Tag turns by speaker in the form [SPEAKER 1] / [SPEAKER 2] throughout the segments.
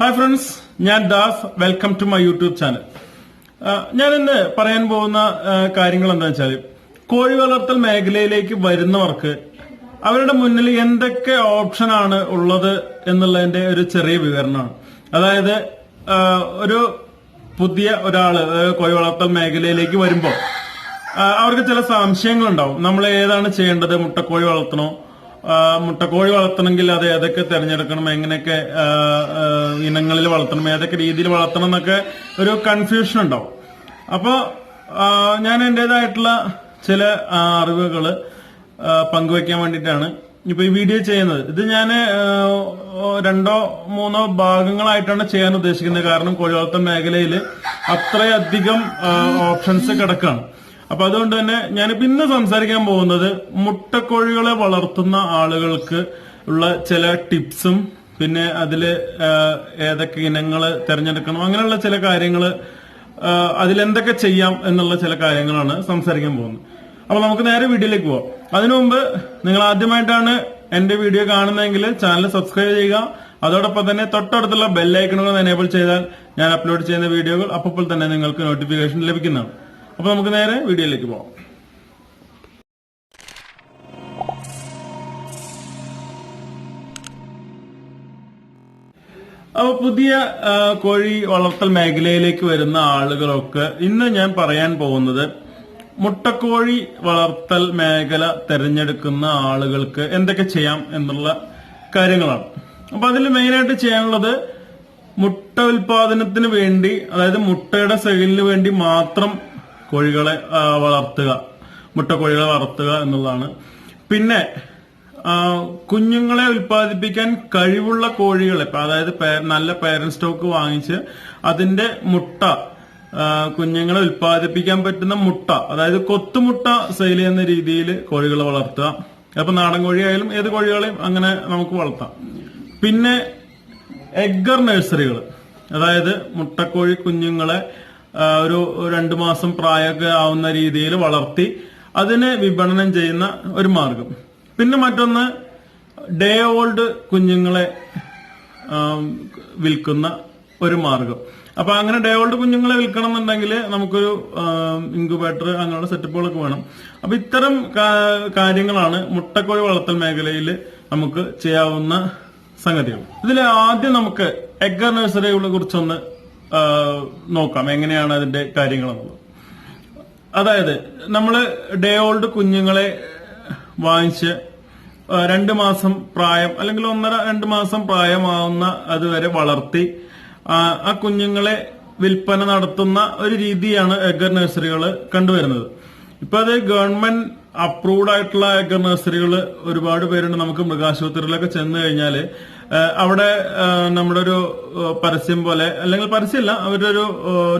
[SPEAKER 1] Hi friends ഞാൻ Das. Welcome to my YouTube channel ഞാൻ ഇന്ന് പറയാൻ പോകുന്ന കാര്യങ്ങൾ എന്താ വെച്ചാൽ കോഴി വളർത്തൽ മേഖലയിലേക്ക് വരുന്നവർക്ക് അവരുടെ മുന്നിൽ എന്തൊക്കെ ഓപ്ഷനാണ് ഉള്ളത് എന്നുള്ളതിന്റെ ഒരു ചെറിയ വിവരണമാണ്. അതായത് ഒരു പുതിയ ഒരാൾ കോഴി വളർത്തൽ മേഖലയിലേക്ക് വരുമ്പോൾ അവർക്ക് ചില സംശയങ്ങൾ ഉണ്ടാവും നമ്മൾ ഏതാണ് ചെയ്യേണ്ടത്? മുട്ടക്കോഴി വളർത്തണോ? മുട്ടക്കോഴി വളർത്തണമെങ്കിൽ അത് ഏതൊക്കെ തിരഞ്ഞെടുക്കണം എങ്ങനെയൊക്കെ ഇനങ്ങളിൽ വളർത്തണം ഏതൊക്കെ രീതിയിൽ വളർത്തണം എന്നൊക്കെ ഒരു കൺഫ്യൂഷൻ ഉണ്ടാവും. അപ്പോൾ ഞാൻ എന്റേതായിട്ടുള്ള ചില അറിവുകൾ പങ്കുവെക്കാൻ വേണ്ടിയിട്ടാണ് ഇപ്പൊ ഈ വീഡിയോ ചെയ്യുന്നത്. ഇത് ഞാൻ രണ്ടോ മൂന്നോ ഭാഗങ്ങളായിട്ടാണ് ചെയ്യാൻ ഉദ്ദേശിക്കുന്നത്. കാരണം കോഴി വളർത്തൽ മേഖലയിൽ അത്രയധികം ഓപ്ഷൻസ് കിടക്കാണ്. അപ്പൊ അതുകൊണ്ട് തന്നെ ഞാനിപ്പോ ഇന്ന് സംസാരിക്കാൻ പോകുന്നത് മുട്ടക്കോഴികളെ വളർത്തുന്ന ആളുകൾക്ക് ഉള്ള ചില ടിപ്സും പിന്നെ അതിൽ ആ, ഏതൊക്കെ ഇനങ്ങൾ തിരഞ്ഞെടുക്കണം അങ്ങനെയുള്ള ചില കാര്യങ്ങൾ അതിലെന്തൊക്കെ ചെയ്യാം എന്നുള്ള ചില കാര്യങ്ങളാണ് സംസാരിക്കാൻ പോകുന്നത്. അപ്പൊ നമുക്ക് നേരെ വീഡിയോയിലേക്ക് പോവാം. അതിനുമുമ്പ് നിങ്ങൾ ആദ്യമായിട്ടാണ് എന്റെ വീഡിയോ കാണുന്നതെങ്കിൽ ചാനൽ സബ്സ്ക്രൈബ് ചെയ്യുക. അതോടൊപ്പം തന്നെ തൊട്ടടുത്തുള്ള ബെല്ലൈക്കണുകൾ എനേബിൾ ചെയ്താൽ ഞാൻ അപ്ലോഡ് ചെയ്യുന്ന വീഡിയോകൾ അപ്പോൾ തന്നെ നിങ്ങൾക്ക് നോട്ടിഫിക്കേഷൻ ലഭിക്കുന്നതാണ്. അപ്പൊ നമുക്ക് നേരെ വീഡിയോയിലേക്ക് പോവാം. അപ്പൊ പുതിയ കോഴി വളർത്തൽ മേഖലയിലേക്ക് വരുന്ന ആളുകളൊക്കെ ഇന്ന് ഞാൻ പറയാൻ പോകുന്നത് മുട്ടക്കോഴി വളർത്തൽ മേഖല തിരഞ്ഞെടുക്കുന്ന ആളുകൾക്ക് എന്തൊക്കെ ചെയ്യാം എന്നുള്ള കാര്യങ്ങളാണ്. അപ്പൊ അതിൽ മെയിനായിട്ട് ചെയ്യാനുള്ളത് മുട്ട ഉൽപാദനത്തിന് വേണ്ടി അതായത് മുട്ടയുടെ സെയിലിന് വേണ്ടി മാത്രം കോഴികളെ വളർത്തുക മുട്ടക്കോഴികളെ വളർത്തുക എന്നുള്ളതാണ്. പിന്നെ കുഞ്ഞുങ്ങളെ ഉൽപ്പാദിപ്പിക്കാൻ കഴിവുള്ള കോഴികളെ അതായത് നല്ല പേരന്റ് സ്റ്റോക്ക് വാങ്ങിച്ച് അതിന്റെ മുട്ട കുഞ്ഞുങ്ങളെ ഉൽപ്പാദിപ്പിക്കാൻ പറ്റുന്ന മുട്ട അതായത് കൊത്തുമുട്ട സെയിൽ ചെയ്യുന്ന രീതിയിൽ കോഴികളെ വളർത്തുക. അപ്പൊ നാടൻ കോഴിയായാലും ഏത് കോഴികളെയും അങ്ങനെ നമുക്ക് വളർത്താം. പിന്നെ എഗ്ഗർ നഴ്സറികൾ അതായത് മുട്ടക്കോഴി കുഞ്ഞുങ്ങളെ ഒരു രണ്ടു മാസം പ്രായമൊക്കെ ആവുന്ന രീതിയിൽ വളർത്തി അതിനെ വിപണനം ചെയ്യുന്ന ഒരു മാർഗം. പിന്നെ മറ്റൊന്ന് ഡേ ഓൾഡ് കുഞ്ഞുങ്ങളെ വിൽക്കുന്ന ഒരു മാർഗം. അപ്പൊ അങ്ങനെ ഡേ ഓൾഡ് കുഞ്ഞുങ്ങളെ വിൽക്കണം എന്നുണ്ടെങ്കിൽ നമുക്കൊരു ഇൻക്യുബേറ്റർ അങ്ങനെയുള്ള സെറ്റപ്പുകളൊക്കെ വേണം. അപ്പൊ ഇത്തരം കാര്യങ്ങളാണ് മുട്ടക്കോഴി വളർത്തൽ മേഖലയിൽ നമുക്ക് ചെയ്യാവുന്ന സംഗതികൾ. ഇതിൽ ആദ്യം നമുക്ക് എഗ്ഗർ നഴ്സറികളെ കുറിച്ചൊന്ന് നോക്കാം എങ്ങനെയാണ് അതിന്റെ കാര്യങ്ങളെന്നുള്ളത്. അതായത് നമ്മൾ ഡേ ഓൾഡ് കുഞ്ഞുങ്ങളെ വാങ്ങിച്ച് രണ്ട് മാസം പ്രായം അല്ലെങ്കിൽ ഒന്നര രണ്ട് മാസം പ്രായമാവുന്ന അതുവരെ വളർത്തി ആ കുഞ്ഞുങ്ങളെ വിൽപ്പന നടത്തുന്ന ഒരു രീതിയാണ് എഗർ നഴ്സറികൾ കണ്ടുവരുന്നത്. ഇപ്പൊ അത് ഗവൺമെന്റ് അപ്രൂവ്ഡ് ആയിട്ടുള്ള ഏക്കർ നഴ്സറികൾ ഒരുപാട് പേരുണ്ട്. നമുക്ക് മൃഗാശുപത്രിയിലൊക്കെ ചെന്ന് കഴിഞ്ഞാൽ അവിടെ നമ്മുടെ ഒരു പരസ്യം പോലെ അല്ലെങ്കിൽ പരസ്യമല്ല അവരുടെ ഒരു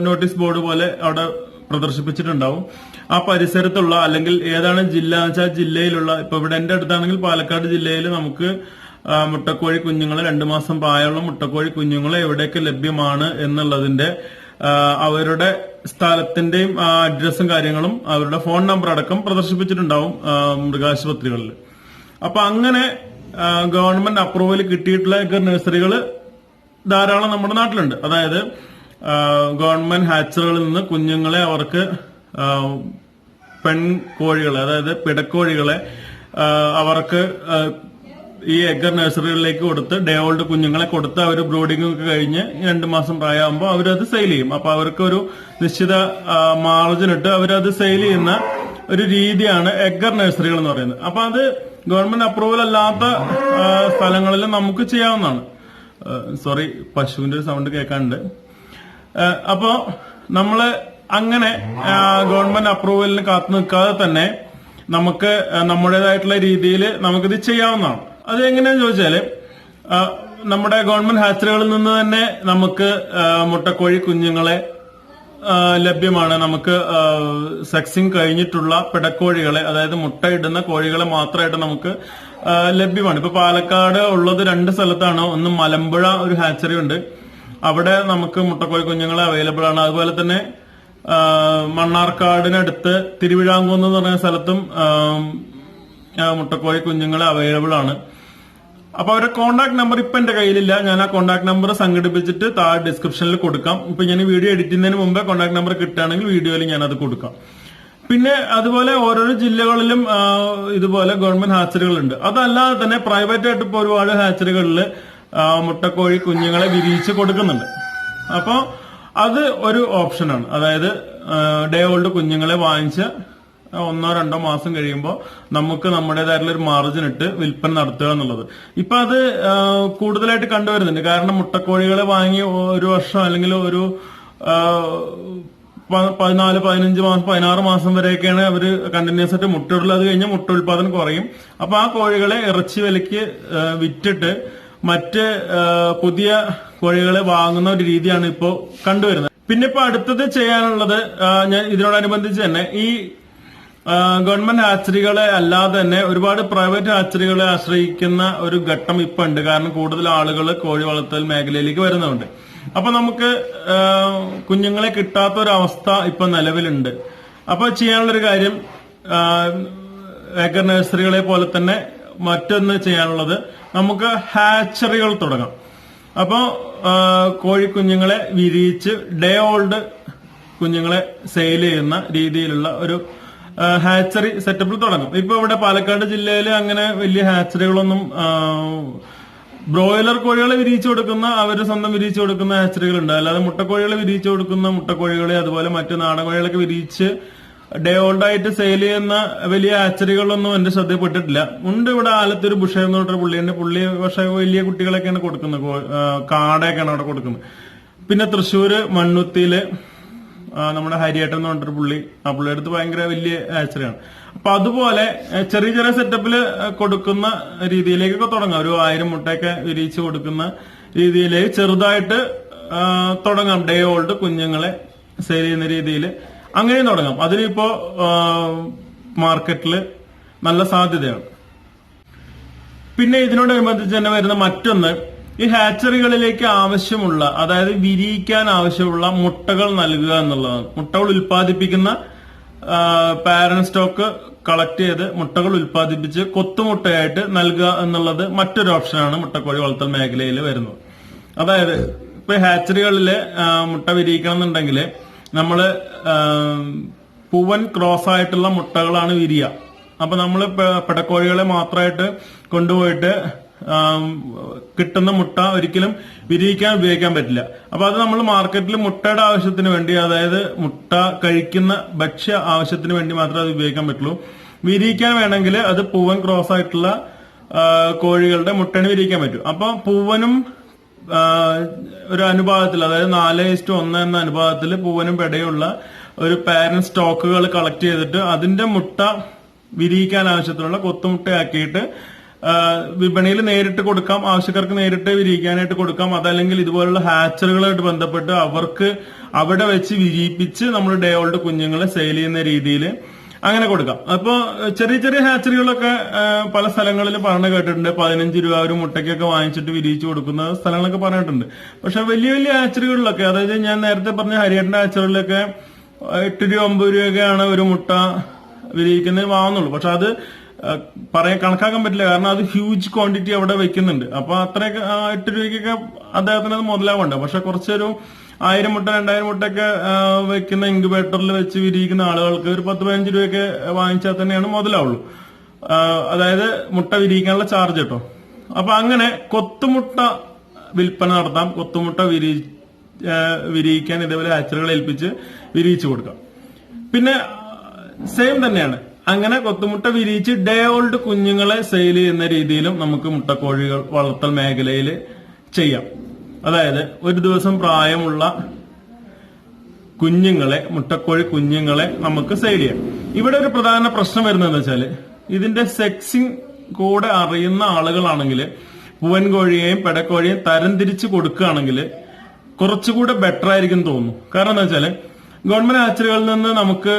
[SPEAKER 1] നോട്ടീസ് ബോർഡ് പോലെ അവിടെ പ്രദർശിപ്പിച്ചിട്ടുണ്ടാവും. ആ പരിസരത്തുള്ള അല്ലെങ്കിൽ ഏതാണ് ജില്ല എന്ന് വെച്ചാൽ ജില്ലയിലുള്ള ഇപ്പൊ ഇവിടെ എന്റെ അടുത്താണെങ്കിൽ പാലക്കാട് ജില്ലയിൽ നമുക്ക് മുട്ടക്കോഴി കുഞ്ഞുങ്ങളെ രണ്ടു മാസം പ്രായമുള്ള മുട്ടക്കോഴി കുഞ്ഞുങ്ങളെ എവിടെയൊക്കെ ലഭ്യമാണ് എന്നുള്ളതിന്റെ അവരുടെ സ്ഥലത്തിന്റെയും അഡ്രസ്സും കാര്യങ്ങളും അവരുടെ ഫോൺ നമ്പർ അടക്കം പ്രദർശിപ്പിച്ചിട്ടുണ്ടാവും മൃഗാശുപത്രികളിൽ അപ്പൊ അങ്ങനെ ഗവൺമെന്റ് അപ്രൂവൽ കിട്ടിയിട്ടുള്ള നഴ്സറികൾ ധാരാളം നമ്മുടെ നാട്ടിലുണ്ട്. അതായത് ഗവൺമെന്റ് ഹാച്ചറുകളിൽ നിന്ന് കുഞ്ഞുങ്ങളെ അവർക്ക് പെൺ കോഴികളെ അതായത് പിടക്കോഴികളെ അവർക്ക് ഈ എഗർ നഴ്സറികളിലേക്ക് കൊടുത്ത് ഡേ ഓൾഡ് കുഞ്ഞുങ്ങളെ കൊടുത്ത് അവർ ബ്രോഡിംഗ് ഒക്കെ കഴിഞ്ഞ് രണ്ട് മാസം പ്രായമാകുമ്പോൾ അവരത് സെയിൽ ചെയ്യും. അപ്പൊ അവർക്ക് ഒരു നിശ്ചിത മാർജിൻ ഇട്ട് അവരത് സെയിൽ ചെയ്യുന്ന ഒരു രീതിയാണ് എഗർ നഴ്സറികൾ എന്ന് പറയുന്നത്. അപ്പൊ അത് ഗവൺമെന്റ് അപ്രൂവൽ അല്ലാത്ത സ്ഥലങ്ങളിൽ നമുക്ക് ചെയ്യാവുന്നതാണ്. സോറി പശുവിന്റെ ഒരു സൗണ്ട് കേൾക്കാനുണ്ട്. ഏഹ് അപ്പോ നമ്മൾ അങ്ങനെ ഗവൺമെന്റ് അപ്രൂവലിന് കാത്തു നിൽക്കാതെ തന്നെ നമുക്ക് നമ്മുടേതായിട്ടുള്ള രീതിയിൽ നമുക്കിത് ചെയ്യാവുന്നതാണ്. അത് എങ്ങനെയാന്ന് ചോദിച്ചാൽ നമ്മുടെ ഗവൺമെന്റ് ഹാച്ചറികളിൽ നിന്ന് തന്നെ നമുക്ക് മുട്ടക്കോഴി കുഞ്ഞുങ്ങളെ ലഭ്യമാണ്. നമുക്ക് സെക്സിങ് കഴിഞ്ഞിട്ടുള്ള പിടക്കോഴികളെ അതായത് മുട്ടയിടുന്ന കോഴികളെ മാത്രമായിട്ട് നമുക്ക് ലഭ്യമാണ്. ഇപ്പൊ പാലക്കാട് ഉള്ളത് രണ്ട് സ്ഥലത്താണ്. ഒന്ന് മലമ്പുഴ ഒരു ഹാച്ചറി ഉണ്ട്. അവിടെ നമുക്ക് മുട്ടക്കോഴി കുഞ്ഞുങ്ങളെ അവൈലബിൾ ആണ്. അതുപോലെ തന്നെ മണ്ണാർക്കാടിനടുത്ത് തിരുവിഴാങ്കുന്ന് പറയുന്ന സ്ഥലത്തും മുട്ടക്കോഴി കുഞ്ഞുങ്ങളെ അവൈലബിൾ ആണ്. അപ്പൊ അവരുടെ കോൺടാക്ട് നമ്പർ ഇപ്പൊ എന്റെ കയ്യിലില്ല. ഞാൻ ആ കോൺടാക്ട് നമ്പർ സംഘടിപ്പിച്ചിട്ട് താഴെ ഡിസ്ക്രിപ്ഷനിൽ കൊടുക്കാം. ഇപ്പൊ ഞാൻ വീഡിയോ എഡിറ്റ് ചെയ്യുന്നതിന് മുമ്പേ കോൺടാക്ട് നമ്പർ കിട്ടുകയാണെങ്കിൽ വീഡിയോയിൽ ഞാൻ അത് കൊടുക്കാം. പിന്നെ അതുപോലെ ഓരോരോ ജില്ലകളിലും ഇതുപോലെ ഗവൺമെന്റ് ഹാച്ചറികളുണ്ട് അതല്ലാതെ തന്നെ പ്രൈവറ്റ് ആയിട്ട് ഇപ്പോൾ ഒരുപാട് ഹാച്ചറികളിൽ മുട്ടക്കോഴി കുഞ്ഞുങ്ങളെ വിരിയിച്ച് കൊടുക്കുന്നുണ്ട്. അപ്പോൾ അത് ഒരു ഓപ്ഷനാണ് അതായത് ഡേ ഓൾഡ് കുഞ്ഞുങ്ങളെ വാങ്ങിച്ച് ഒന്നോ രണ്ടോ മാസം കഴിയുമ്പോൾ നമുക്ക് നമ്മുടേതായിട്ടുള്ള ഒരു മാർജിൻ ഇട്ട് വിൽപ്പന നടത്തുക എന്നുള്ളത്. ഇപ്പൊ അത് കൂടുതലായിട്ട് കണ്ടുവരുന്നുണ്ട്. കാരണം മുട്ടക്കോഴികളെ വാങ്ങി ഒരു വർഷം അല്ലെങ്കിൽ ഒരു പതിനാല് പതിനഞ്ച് മാസം പതിനാറ് മാസം വരെയൊക്കെയാണ് അവർ കണ്ടിന്യൂസ് ആയിട്ട് മുട്ടയിടുള്ളത് അത് കഴിഞ്ഞാൽ മുട്ട ഉൽപാദനം കുറയും. അപ്പൊ ആ കോഴികളെ ഇറച്ചി വിലയ്ക്ക് വിറ്റിട്ട് മറ്റ് പുതിയ കോഴികളെ വാങ്ങുന്ന ഒരു രീതിയാണ് ഇപ്പോൾ കണ്ടുവരുന്നത്. പിന്നെ ഇപ്പൊ അടുത്തത് ചെയ്യാനുള്ളത് ഞാൻ ഇതിനോടനുബന്ധിച്ച് തന്നെ ഈ ഗവൺമെന്റ് ആശ്രികളെ അല്ലാതെ തന്നെ ഒരുപാട് പ്രൈവറ്റ് ആശ്രികളെ ആശ്രയിക്കുന്ന ഒരു ഘട്ടം ഇപ്പൊ ഉണ്ട്. കാരണം കൂടുതൽ ആളുകൾ കോഴി വളർത്തൽ മേഖലയിലേക്ക് വരുന്നുണ്ട്. അപ്പൊ നമുക്ക് കുഞ്ഞുങ്ങളെ കിട്ടാത്ത ഒരു അവസ്ഥ ഇപ്പൊ നിലവിലുണ്ട്. അപ്പൊ ചെയ്യാനുള്ളൊരു കാര്യം ഏക്കർ നഴ്സറികളെ പോലെ തന്നെ മറ്റൊന്ന് ചെയ്യാനുള്ളത് നമുക്ക് ഹാച്ചറികൾ തുടങ്ങാം. അപ്പോ ആ, കോഴിക്കുഞ്ഞുങ്ങളെ വിരിയിച്ച് ഡേ ഓൾഡ് കുഞ്ഞുങ്ങളെ സെയിൽ ചെയ്യുന്ന രീതിയിലുള്ള ഒരു ഹാച്ചറി സെറ്റപ്പിൽ തുടങ്ങും. ഇപ്പൊ ഇവിടെ പാലക്കാട് ജില്ലയിൽ അങ്ങനെ വലിയ ഹാച്ചറികളൊന്നും ബ്രോയിലർ കോഴികളെ വിരിയിച്ചു കൊടുക്കുന്ന അവർ സ്വന്തം വിരിയിച്ചു കൊടുക്കുന്ന ഹാച്ചറികളുണ്ട് അല്ലാതെ മുട്ടക്കോഴികളെ വിരിയിച്ചു കൊടുക്കുന്ന മുട്ടക്കോഴികളെ അതുപോലെ മറ്റു നാടൻ കോഴികളൊക്കെ വിരിയിച്ച് ഡേ ഓൾഡ് ആയിട്ട് സെയിൽ ചെയ്യുന്ന വലിയ ആച്ചറികളൊന്നും എന്റെ ശ്രദ്ധയിൽപ്പെട്ടിട്ടില്ല. ഉണ്ട് ഇവിടെ ആലത്തൊരു ബുഷ എന്ന് പറഞ്ഞ പുള്ളിയുണ്ട് പുള്ളി പക്ഷെ വലിയ കുട്ടികളൊക്കെയാണ് കൊടുക്കുന്നത്. കാടൊക്കെയാണ് അവിടെ കൊടുക്കുന്നത്. പിന്നെ തൃശ്ശൂര് മണ്ണുത്തിയിൽ നമ്മുടെ ഹരിയേട്ടൻ എന്ന് പറഞ്ഞിട്ട് പുള്ളി. ആ പുള്ളിയുടെ അടുത്ത് ഭയങ്കര വലിയ ആച്ചറിയാണ് അപ്പൊ അതുപോലെ ചെറിയ ചെറിയ സെറ്റപ്പിൽ കൊടുക്കുന്ന രീതിയിലേക്കൊക്കെ തുടങ്ങാം. ഒരു ആയിരം മുട്ടയൊക്കെ വിരിയിച്ച് കൊടുക്കുന്ന രീതിയിലേക്ക് ചെറുതായിട്ട് തുടങ്ങാം. ഡേ ഓൾഡ് കുഞ്ഞുങ്ങളെ സെയിൽ ചെയ്യുന്ന രീതിയിൽ അങ്ങനെയും തുടങ്ങാം. അതിനിപ്പോ മാർക്കറ്റിൽ നല്ല സാധ്യതയാണ്. പിന്നെ ഇതിനോടനുബന്ധിച്ച് തന്നെ വരുന്ന മറ്റൊന്ന് ഈ ഹാച്ചറികളിലേക്ക് ആവശ്യമുള്ള അതായത് വിരിയിക്കാൻ ആവശ്യമുള്ള മുട്ടകൾ നൽകുക എന്നുള്ളതാണ്. മുട്ടകൾ ഉൽപ്പാദിപ്പിക്കുന്ന പാരന്റ് സ്റ്റോക്ക് കളക്ട് ചെയ്ത് മുട്ടകൾ ഉൽപ്പാദിപ്പിച്ച് കൊത്തുമുട്ടയായിട്ട് നൽകുക എന്നുള്ളത് മറ്റൊരു ഓപ്ഷനാണ് മുട്ടക്കോഴി വളർത്തൽ മേഖലയിൽ വരുന്നത്. അതായത് ഇപ്പൊ ഹാച്ചറികളിൽ മുട്ട വിരിയിക്കണം എന്നുണ്ടെങ്കിൽ നമ്മൾ ആ, പൂവൻ ക്രോസ് ആയിട്ടുള്ള മുട്ടകളാണ് വിരിയ. അപ്പൊ നമ്മൾ പെടക്കോഴികളെ മാത്രമായിട്ട് കൊണ്ടുപോയിട്ട് കിട്ടുന്ന മുട്ട ഒരിക്കലും വിരിയിക്കാൻ ഉപയോഗിക്കാൻ പറ്റില്ല. അപ്പൊ അത് നമ്മൾ മാർക്കറ്റിൽ മുട്ടയുടെ ആവശ്യത്തിന് വേണ്ടി അതായത് മുട്ട കഴിക്കുന്ന ഭക്ഷ്യ ആവശ്യത്തിന് വേണ്ടി മാത്രമേ അത് ഉപയോഗിക്കാൻ പറ്റുള്ളൂ. വിരിയിക്കാൻ വേണമെങ്കിൽ അത് പൂവൻ ക്രോസ് ആയിട്ടുള്ള കോഴികളുടെ മുട്ടന് വിരിയിക്കാൻ പറ്റും. അപ്പൊ പൂവനും ഒരു അനുപാതത്തിൽ അതായത് നാല് ഇസ്റ്റു ഒന്ന് എന്ന അനുപാതത്തിൽ പൂവനും പെടയുള്ള ഒരു പാരന്റ് സ്റ്റോക്കുകൾ കളക്ട് ചെയ്തിട്ട് അതിന്റെ മുട്ട വിരിയിക്കാൻ ആവശ്യത്തിനുള്ള കൊത്തുമുട്ടയാക്കിയിട്ട് വിപണിയിൽ നേരിട്ട് കൊടുക്കാം ആവശ്യക്കാർക്ക് നേരിട്ട് വിരിയിക്കാനായിട്ട് കൊടുക്കാം അതല്ലെങ്കിൽ ഇതുപോലുള്ള ഹാച്ചറുകളായിട്ട് ബന്ധപ്പെട്ട് അവർക്ക് അവിടെ വെച്ച് വിരിയിപ്പിച്ച് നമ്മൾ ഡേ ഓൾഡ് കുഞ്ഞുങ്ങളെ സെയിൽ ചെയ്യുന്ന രീതിയിൽ അങ്ങനെ കൊടുക്കാം. അപ്പോൾ ചെറിയ ചെറിയ ഹാച്ചറികളൊക്കെ പല സ്ഥലങ്ങളിൽ പറഞ്ഞു കേട്ടിട്ടുണ്ട്. പതിനഞ്ച് രൂപ ഒരു മുട്ടയ്ക്കൊക്കെ വാങ്ങിച്ചിട്ട് വിരിയിച്ചു കൊടുക്കുന്ന സ്ഥലങ്ങളൊക്കെ പറഞ്ഞിട്ടുണ്ട്. പക്ഷെ വലിയ വലിയ ഹാച്ചറികളിലൊക്കെ അതായത് ഞാൻ നേരത്തെ പറഞ്ഞ ഹരിയേട്ടന്റെ ഹാച്ചറികളിലൊക്കെ എട്ട് രൂപ ഒമ്പത് രൂപയൊക്കെയാണ് ഒരു മുട്ട വിരിയിക്കുന്നതിന് വാങ്ങുന്നുള്ളൂ. പക്ഷെ അത് പറയാൻ കണക്കാക്കാൻ പറ്റില്ല. കാരണം അത് ഹ്യൂജ് ക്വാണ്ടിറ്റി അവിടെ വെക്കുന്നുണ്ട്. അപ്പൊ അത്രയൊക്കെ എട്ട് രൂപയ്ക്കൊക്കെ അദ്ദേഹത്തിന് അത് മുതലാവണ്ട. പക്ഷെ കുറച്ചൊരു ആയിരം മുട്ട രണ്ടായിരം മുട്ടയൊക്കെ വെക്കുന്ന ഇൻക്യുബേറ്ററിൽ വെച്ച് വിരിയിക്കുന്ന ആളുകൾക്ക് ഒരു പത്ത് പതിനഞ്ച് രൂപയൊക്കെ വാങ്ങിച്ചാൽ തന്നെയാണ് മുതലാവുള്ളൂ. അതായത് മുട്ട വിരിയിക്കാനുള്ള ചാർജ് കേട്ടോ. അപ്പൊ അങ്ങനെ കൊത്തുമുട്ട വിൽപ്പന നടത്താം. കൊത്തുമുട്ട വിരി വിരിയിക്കാൻ ഇതേപോലെ ഹാച്ചറുകൾ ഏൽപ്പിച്ച് വിരിയിച്ചു കൊടുക്കാം. പിന്നെ സെയിം തന്നെയാണ്. അങ്ങനെ കൊത്തുമുട്ട വിരിയിച്ച് ഡേ ഓൾഡ് കുഞ്ഞുങ്ങളെ സെയിൽ ചെയ്യുന്ന രീതിയിലും നമുക്ക് മുട്ടക്കോഴികൾ വളർത്തൽ മേഖലയിൽ ചെയ്യാം. അതായത് ഒരു ദിവസം പ്രായമുള്ള കുഞ്ഞുങ്ങളെ മുട്ടക്കോഴി കുഞ്ഞുങ്ങളെ നമുക്ക് സെയിൽ ചെയ്യാം. ഇവിടെ ഒരു പ്രധാന പ്രശ്നം വരുന്നതെന്ന് വെച്ചാൽ ഇതിന്റെ സെക്സിങ് കൂടെ അറിയുന്ന ആളുകളാണെങ്കിൽ പൂവൻ കോഴിയെയും പെടക്കോഴിയെയും തരംതിരിച്ച് കൊടുക്കുകയാണെങ്കിൽ കുറച്ചുകൂടെ ബെറ്റർ ആയിരിക്കും തോന്നുന്നു. കാരണം എന്താ വെച്ചാൽ ഗവൺമെന്റ് ആച്ചറികളിൽ നിന്ന് നമുക്ക്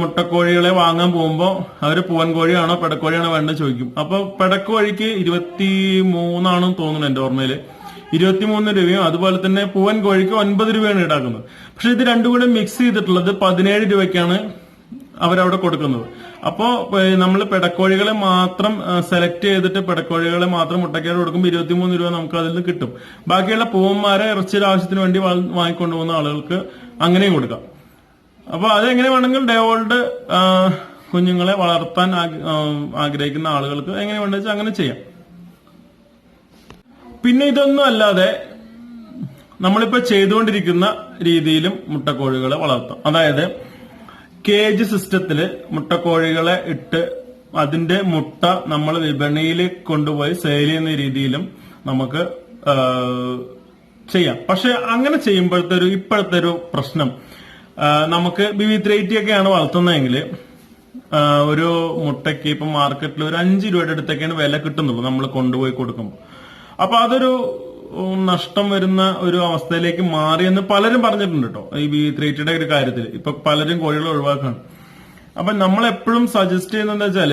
[SPEAKER 1] മുട്ടക്കോഴികളെ വാങ്ങാൻ പോകുമ്പോൾ അവർ പൂവൻ കോഴിയാണോ പെടക്കോഴിയാണോ വേണ്ടത് ചോദിക്കും. അപ്പൊ പെടക്കോഴിക്ക് ഇരുപത്തി മൂന്നാണെന്ന് തോന്നുന്നു എന്റെ ഓർമ്മയിൽ. ഇരുപത്തിമൂന്ന് രൂപയും അതുപോലെ തന്നെ പൂവൻ കോഴിക്ക് ഒൻപത് രൂപയാണ് ഈടാക്കുന്നത്. പക്ഷെ ഇത് രണ്ടും കൂടെ മിക്സ് ചെയ്തിട്ടുള്ളത് പതിനേഴ് രൂപയ്ക്കാണ് അവരവിടെ കൊടുക്കുന്നത്. അപ്പോ നമ്മൾ പെടക്കോഴികളെ മാത്രം സെലക്ട് ചെയ്തിട്ട് പെടക്കോഴികളെ മാത്രം മുട്ടക്കോഴി കൊടുക്കുമ്പോൾ ഇരുപത്തിമൂന്ന് രൂപ നമുക്ക് അതിൽ നിന്ന് കിട്ടും. ബാക്കിയുള്ള പൂവന്മാരെ ഇറച്ചിയുടെ ആവശ്യത്തിന് വേണ്ടി വാങ്ങിക്കൊണ്ടുപോകുന്ന ആളുകൾക്ക് അങ്ങനെയും കൊടുക്കാം. അപ്പൊ അതെങ്ങനെ വേണമെങ്കിൽ ഡേ ഓൾഡ് കുഞ്ഞുങ്ങളെ വളർത്താൻ ആഗ്രഹിക്കുന്ന ആളുകൾക്ക് എങ്ങനെ വേണ്ട വെച്ചാൽ അങ്ങനെ ചെയ്യാം. പിന്നെ ഇതൊന്നും അല്ലാതെ നമ്മളിപ്പോ ചെയ്തുകൊണ്ടിരിക്കുന്ന രീതിയിലും മുട്ടക്കോഴികളെ വളർത്താം. അതായത് കേജ് സിസ്റ്റത്തിൽ മുട്ടക്കോഴികളെ ഇട്ട് അതിന്റെ മുട്ട നമ്മൾ വിപണിയിൽ കൊണ്ടുപോയി സെയിൽ ചെയ്യുന്ന രീതിയിലും നമുക്ക് ചെയ്യാം. പക്ഷെ അങ്ങനെ ചെയ്യുമ്പോഴത്തെ ഒരു ഇപ്പോഴത്തെ ഒരു പ്രശ്നം ആ, ത്രീ എയ്റ്റി ഒക്കെയാണ് വളർത്തുന്നതെങ്കിൽ ഒരു മുട്ടയ്ക്ക് ഇപ്പൊ മാർക്കറ്റിൽ ഒരു അഞ്ച് രൂപയുടെ അടുത്തൊക്കെയാണ് വില കിട്ടുന്നുള്ളൂ നമ്മൾ കൊണ്ടുപോയി കൊടുക്കുമ്പോൾ. അപ്പൊ അതൊരു നഷ്ടം വരുന്ന ഒരു അവസ്ഥയിലേക്ക് മാറിയെന്ന് പലരും പറഞ്ഞിട്ടുണ്ട് കേട്ടോ ഈ ബി ത്രേറ്റിയുടെ ഒരു കാര്യത്തിൽ. ഇപ്പൊ പലരും കോഴികൾ ഒഴിവാക്കാണ്. അപ്പൊ നമ്മൾ എപ്പോഴും സജസ്റ്റ് ചെയ്യുന്നത് വെച്ചാൽ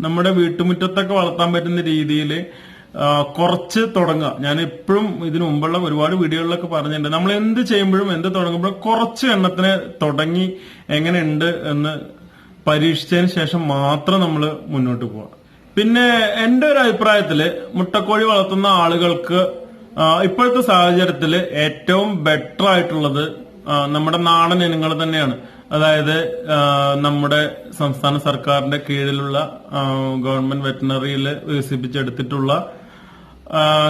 [SPEAKER 1] നമ്മുടെ വീട്ടുമുറ്റത്തൊക്കെ വളർത്താൻ പറ്റുന്ന രീതിയിൽ കുറച്ച് തുടങ്ങുക. ഞാൻ എപ്പോഴും ഇതിനു മുമ്പുള്ള ഒരുപാട് വീഡിയോകളിലൊക്കെ പറഞ്ഞിട്ടുണ്ട്. നമ്മൾ എന്ത് ചെയ്യുമ്പോഴും എന്ത് തുടങ്ങുമ്പോഴും കുറച്ച് എണ്ണത്തിന് തുടങ്ങി എങ്ങനെയുണ്ട് എന്ന് പരീക്ഷിച്ചതിന് ശേഷം മാത്രം നമ്മൾ മുന്നോട്ട് പോവാം. പിന്നെ എന്റെ ഒരു അഭിപ്രായത്തിൽ മുട്ടക്കോഴി വളർത്തുന്ന ആളുകൾക്ക് ഇപ്പോഴത്തെ സാഹചര്യത്തിൽ ഏറ്റവും ബെറ്റർ ആയിട്ടുള്ളത് നമ്മുടെ നാടൻ ഇനങ്ങൾ തന്നെയാണ്. അതായത് നമ്മുടെ സംസ്ഥാന സർക്കാരിന്റെ കീഴിലുള്ള ഗവൺമെന്റ് വെറ്റിനറിയിൽ വികസിപ്പിച്ചെടുത്തിട്ടുള്ള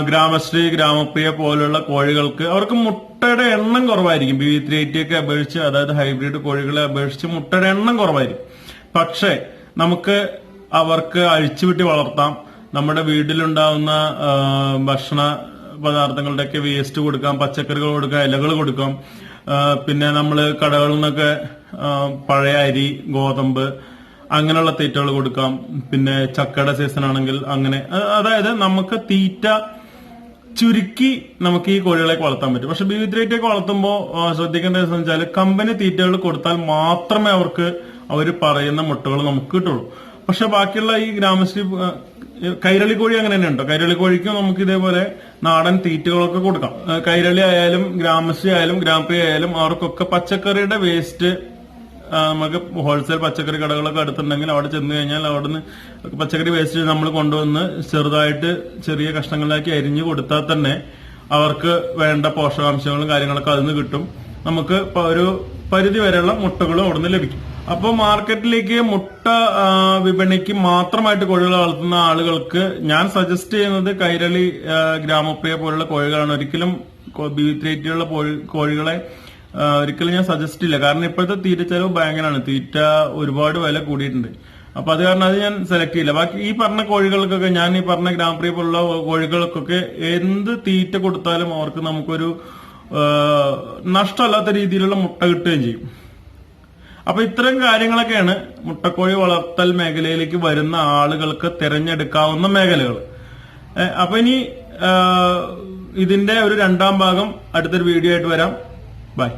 [SPEAKER 1] ഗ്രാമശ്രീ ഗ്രാമപ്രിയ പോലുള്ള കോഴികൾക്ക് അവർക്ക് മുട്ടയുടെ എണ്ണം കുറവായിരിക്കും. ബി ത്രീ എയ്റ്റി ഒക്കെ അപേക്ഷിച്ച് അതായത് ഹൈബ്രിഡ് കോഴികളെ അപേക്ഷിച്ച് മുട്ടയുടെ എണ്ണം കുറവായിരിക്കും. പക്ഷേ നമുക്ക് അവർക്ക് അഴിച്ചുവിട്ടി വളർത്താം. നമ്മുടെ വീട്ടിലുണ്ടാവുന്ന ഭക്ഷണ പദാർത്ഥങ്ങളുടെയൊക്കെ വേസ്റ്റ് കൊടുക്കാം പച്ചക്കറികൾ കൊടുക്കാം ഇലകൾ കൊടുക്കാം. പിന്നെ നമ്മൾ കടകളിൽ നിന്നൊക്കെ പഴയ അരി ഗോതമ്പ് അങ്ങനെയുള്ള തീറ്റകൾ കൊടുക്കാം. പിന്നെ ചക്കയുടെ സീസൺ ആണെങ്കിൽ അങ്ങനെ. അതായത് നമുക്ക് തീറ്റ ചുരുക്കി നമുക്ക് ഈ കോഴികളെ വളർത്താൻ പറ്റും. പക്ഷെ ബീവി തീറ്റയൊക്കെ വളർത്തുമ്പോൾ ശ്രദ്ധിക്കേണ്ടത് എന്ന് വെച്ചാൽ കമ്പനി തീറ്റകൾ കൊടുത്താൽ മാത്രമേ അവർക്ക് അവർ പറയുന്ന മുട്ടകൾ നമുക്ക് കിട്ടുള്ളൂ. പക്ഷെ ബാക്കിയുള്ള ഈ ഗ്രാമശ്രീ കൈരളി കോഴി അങ്ങനെ തന്നെ ഉണ്ടോ? കൈരളി കോഴിക്കും നമുക്ക് ഇതേപോലെ നാടൻ തീറ്റകളൊക്കെ കൊടുക്കാം. കൈരളി ആയാലും ഗ്രാമശ്രീ ആയാലും ഗ്രാമപ്രിയ ആയാലും അവർക്കൊക്കെ പച്ചക്കറിയുടെ വേസ്റ്റ് നമുക്ക് ഹോൾസെയിൽ പച്ചക്കറി കടകളൊക്കെ അടുത്തുണ്ടെങ്കിൽ അവിടെ ചെന്ന് കഴിഞ്ഞാൽ അവിടുന്ന് പച്ചക്കറി വേസ്റ്റ് നമ്മൾ കൊണ്ടുവന്ന് ചെറുതായിട്ട് ചെറിയ കഷ്ണങ്ങളിലാക്കി അരിഞ്ഞു കൊടുത്താൽ തന്നെ അവർക്ക് വേണ്ട പോഷകാംശങ്ങളും കാര്യങ്ങളൊക്കെ അതിൽ കിട്ടും. നമുക്ക് ഒരു പരിധി വരെയുള്ള മുട്ടകളും അവിടുന്ന് ലഭിക്കും. അപ്പോൾ മാർക്കറ്റിലേക്ക് മുട്ട വിപണിക്ക് മാത്രമായിട്ട് കോഴികൾ വളർത്തുന്ന ആളുകൾക്ക് ഞാൻ സജസ്റ്റ് ചെയ്യുന്നത് കൈരളി ഗ്രാമപ്രിയ പോലുള്ള കോഴികളാണ്. ഒരിക്കലും കോഴികളെ ഒരിക്കലും ഞാൻ സജസ്റ്റ് ഇല്ല. കാരണം ഇപ്പോഴത്തെ തീറ്റ ചെലവ് ഭയങ്കരമാണ് തീറ്റ ഒരുപാട് വില കൂടിയിട്ടുണ്ട്. അപ്പൊ അത് കാരണം അത് ഞാൻ സെലക്ട് ചെയ്യില്ല. ബാക്കി ഈ പറഞ്ഞ കോഴികൾക്കൊക്കെ ഞാൻ ഈ പറഞ്ഞ ഗ്രാമപ്രിയ പോലുള്ള കോഴികൾക്കൊക്കെ എന്ത് തീറ്റ കൊടുത്താലും അവർക്ക് നമുക്കൊരു നഷ്ടമല്ലാത്ത രീതിയിലുള്ള മുട്ട കിട്ടുകയും ചെയ്യും. അപ്പൊ ഇത്തരം കാര്യങ്ങളൊക്കെയാണ് മുട്ടക്കോഴി വളർത്തൽ മേഖലയിലേക്ക് വരുന്ന ആളുകൾക്ക് തിരഞ്ഞെടുക്കാവുന്ന മേഖലകൾ. അപ്പൊ ഇനി ഇതിന്റെ ഒരു രണ്ടാം ഭാഗം അടുത്തൊരു വീഡിയോ ആയിട്ട് വരാം. ബൈ